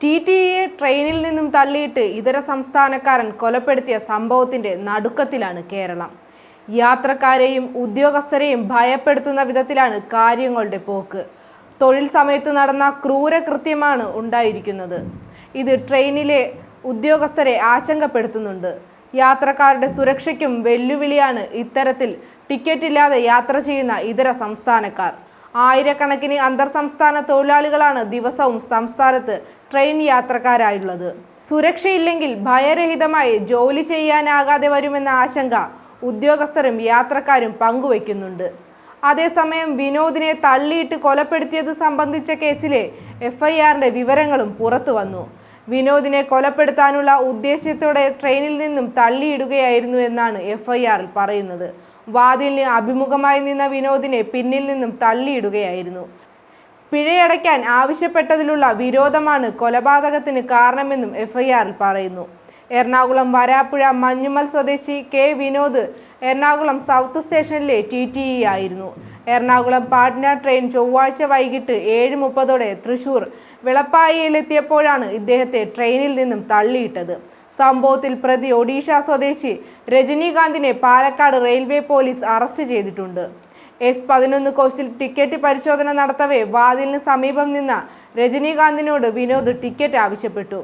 T T ഇയെ ട്രെയിനിൽ നിന്നും തള്ളിയിട്ട് ഇതര സംസ്ഥാനക്കാരൻ കൊലപ്പെടുത്തിയ സംഭവത്തിന്റെ നടുക്കത്തിലാണ് കേരളം. യാത്രക്കാരെയും ഉദ്യോഗസ്ഥരെയും ഭയപ്പെടുത്തുന്ന വിധത്തിലാണ് കാര്യങ്ങളുടെ പോക്ക്. തൊഴിൽ സമയത്ത് നടന്ന ക്രൂരകൃത്യമാണ് ഉണ്ടായിരിക്കുന്നത്. ഇത് ട്രെയിനിലെ ഉദ്യോഗസ്ഥരെ ആശങ്കപ്പെടുത്തുന്നുണ്ട്. യാത്രക്കാരുടെ സുരക്ഷയ്ക്കും വെല്ലുവിളിയാണ് ഇത്തരത്തിൽ ടിക്കറ്റ് ഇല്ലാതെ യാത്ര ചെയ്യുന്ന ഇതര സംസ്ഥാനക്കാർ. ആയിരക്കണക്കിന് അന്തർ സംസ്ഥാന തൊഴിലാളികളാണ് ദിവസവും സംസ്ഥാനത്ത് ട്രെയിൻ യാത്രക്കാരായുള്ളത്. സുരക്ഷയില്ലെങ്കിൽ ഭയരഹിതമായി ജോലി ചെയ്യാനാകാതെ വരുമെന്ന ആശങ്ക ഉദ്യോഗസ്ഥരും യാത്രക്കാരും പങ്കുവയ്ക്കുന്നുണ്ട്. അതേസമയം വിനോദിനെ തള്ളിയിട്ട് കൊലപ്പെടുത്തിയത് സംബന്ധിച്ച കേസിലെ എഫ്ഐആറിന്റെ വിവരങ്ങളും പുറത്തു വന്നു. വിനോദിനെ കൊലപ്പെടുത്താനുള്ള ഉദ്ദേശ്യത്തോടെ ട്രെയിനിൽ നിന്നും തള്ളിയിടുകയായിരുന്നു എന്നാണ് എഫ്ഐആറിൽ പറയുന്നത്. വാതിലിന് അഭിമുഖമായി നിന്ന വിനോദിനെ പിന്നിൽ നിന്നും തള്ളിയിടുകയായിരുന്നു. പിഴയടയ്ക്കാൻ ആവശ്യപ്പെട്ടതിലുള്ള വിരോധമാണ് കൊലപാതകത്തിന് കാരണമെന്നും എഫ്ഐആറിൽ പറയുന്നു. എറണാകുളം വരാപ്പുഴ മഞ്ഞുമൽ സ്വദേശി കെ വിനോദ് എറണാകുളം സൗത്ത് സ്റ്റേഷനിലെ ടി ടി ഇ ആയിരുന്നു. എറണാകുളം പാട്ന ട്രെയിൻ ചൊവ്വാഴ്ച വൈകിട്ട് ഏഴ് മുപ്പതോടെ തൃശൂർ വിളപ്പായിയിലെത്തിയപ്പോഴാണ് ഇദ്ദേഹത്തെ ട്രെയിനിൽ നിന്നും തള്ളിയിട്ടത്. സംഭവത്തിൽ പ്രതി ഒഡീഷ സ്വദേശി രജനീകാന്തിനെ പാലക്കാട് റെയിൽവേ പോലീസ് അറസ്റ്റ് ചെയ്തിട്ടുണ്ട്. എസ് പതിനൊന്ന് കോച്ചിൽ ടിക്കറ്റ് പരിശോധന നടത്തവേ വാതിലിന് സമീപം നിന്ന രജനീകാന്തിനോട് വിനോദ് ടിക്കറ്റ് ആവശ്യപ്പെട്ടു.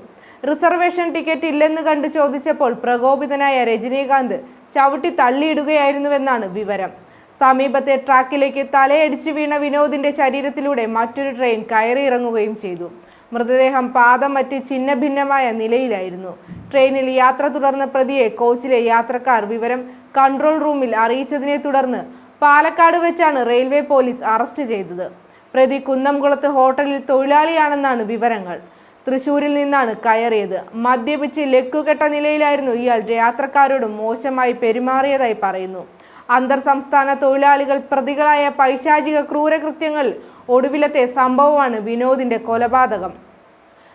റിസർവേഷൻ ടിക്കറ്റ് ഇല്ലെന്ന് കണ്ട് ചോദിച്ചപ്പോൾ പ്രകോപിതനായ രജനീകാന്ത് ചവിട്ടി തള്ളിയിടുകയായിരുന്നുവെന്നാണ് വിവരം. സമീപത്തെ ട്രാക്കിലേക്ക് തലയടിച്ചു വീണ വിനോദിന്റെ ശരീരത്തിലൂടെ മറ്റൊരു ട്രെയിൻ കയറിയിറങ്ങുകയും ചെയ്തു. മൃതദേഹം പാദം മറ്റ് ഛിന്ന ഭിന്നമായ നിലയിലായിരുന്നു. ട്രെയിനിൽ യാത്ര തുടർന്ന പ്രതിയെ കോച്ചിലെ യാത്രക്കാർ വിവരം കൺട്രോൾ റൂമിൽ അറിയിച്ചതിനെ തുടർന്ന് പാലക്കാട് വെച്ചാണ് റെയിൽവേ പോലീസ് അറസ്റ്റ് ചെയ്തത്. പ്രതി കുന്നംകുളത്ത് ഹോട്ടലിൽ തൊഴിലാളിയാണെന്നാണ് വിവരങ്ങൾ. തൃശൂരിൽ നിന്നാണ് കയറിയത്. മദ്യപിച്ച് ലക്കുകെട്ട നിലയിലായിരുന്നു ഇയാൾ യാത്രക്കാരോട് മോശമായി പെരുമാറിയതായി പറയുന്നു. അന്തർ സംസ്ഥാന തൊഴിലാളികൾ പ്രതികളായ പൈശാചിക ക്രൂരകൃത്യങ്ങൾ ഒടുവിലത്തെ സംഭവമാണ് വിനോദിന്റെ കൊലപാതകം.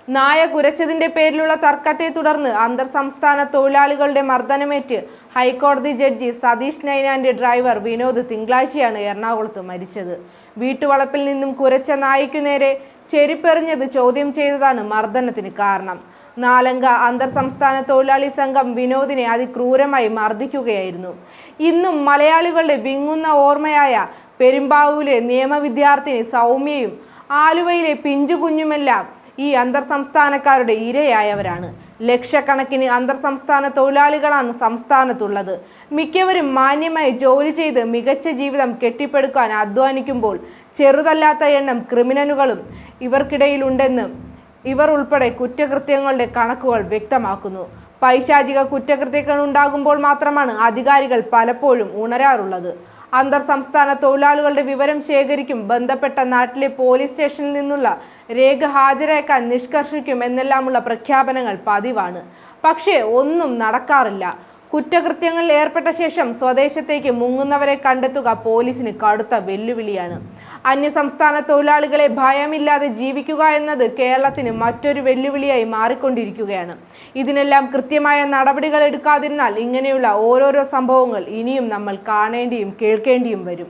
നായ കുരച്ചതിന്റെ പേരിലുള്ള തർക്കത്തെ തുടർന്ന് അന്തർ സംസ്ഥാന തൊഴിലാളികളുടെ മർദ്ദനമേറ്റ് ഹൈക്കോടതി ജഡ്ജി സതീഷ് നൈനാന്റെ ഡ്രൈവർ വിനോദ് തിങ്കളാഴ്ചയാണ് എറണാകുളത്ത് മരിച്ചത്. വീട്ടുവളപ്പിൽ നിന്നും കുരച്ച നായയ്ക്കു നേരെ ചെരിപ്പെറിഞ്ഞത് ചോദ്യം ചെയ്തതാണ് മർദ്ദനത്തിന് കാരണം. നാലംഗ അന്തർ സംസ്ഥാന തൊഴിലാളി സംഘം വിനോദിനെ അതിക്രൂരമായി മർദ്ദിക്കുകയായിരുന്നു. ഇന്നും മലയാളികളുടെ വിങ്ങുന്ന ഓർമ്മയായ പെരുമ്പാവൂരിലെ നിയമവിദ്യാർത്ഥിനി സൗമ്യയും ആലുവയിലെ പിഞ്ചു കുഞ്ഞുമെല്ലാം ഈ അന്തർ സംസ്ഥാനക്കാരുടെ ഇരയായവരാണ്. ലക്ഷക്കണക്കിന് അന്തർ സംസ്ഥാന തൊഴിലാളികളാണ് സംസ്ഥാനത്തുള്ളത്. മിക്കവരും മാന്യമായി ജോലി ചെയ്ത് മികച്ച ജീവിതം കെട്ടിപ്പടുക്കാൻ അധ്വാനിക്കുമ്പോൾ ചെറുതല്ലാത്ത എണ്ണം ക്രിമിനലുകളും ഇവർക്കിടയിലുണ്ടെന്ന് ഇവർ ഉൾപ്പെടെ കുറ്റകൃത്യങ്ങളുടെ കണക്കുകൾ വ്യക്തമാക്കുന്നു. പൈശാചിക കുറ്റകൃത്യങ്ങൾ ഉണ്ടാകുമ്പോൾ മാത്രമാണ് അധികാരികൾ പലപ്പോഴും ഉണരാറുള്ളത്. അന്തർ സംസ്ഥാന തൊഴിലാളികളുടെ വിവരം ശേഖരിക്കും. ബന്ധപ്പെട്ട നാട്ടിലെ പോലീസ് സ്റ്റേഷനിൽ നിന്നുള്ള രേഖ ഹാജരാക്കാൻ നിഷ്കർഷിക്കും എന്നെല്ലാമുള്ള പ്രഖ്യാപനങ്ങൾ പതിവാണ്. പക്ഷേ ഒന്നും നടക്കാറില്ല. കുറ്റകൃത്യങ്ങളിൽ ഏർപ്പെട്ട ശേഷം സ്വദേശത്തേക്ക് മുങ്ങുന്നവരെ കണ്ടെത്തുക പോലീസിന് കടുത്ത വെല്ലുവിളിയാണ്. അന്യസംസ്ഥാന തൊഴിലാളികളെ ഭയമില്ലാതെ ജീവിക്കുക എന്നത് കേരളത്തിന് മറ്റൊരു വെല്ലുവിളിയായി മാറിക്കൊണ്ടിരിക്കുകയാണ്. ഇതിനെല്ലാം കൃത്യമായ നടപടികൾ എടുക്കാതിരുന്നാൽ ഇങ്ങനെയുള്ള ഓരോരോ സംഭവങ്ങൾ ഇനിയും നമ്മൾ കാണേണ്ടിയും കേൾക്കേണ്ടിയും വരും.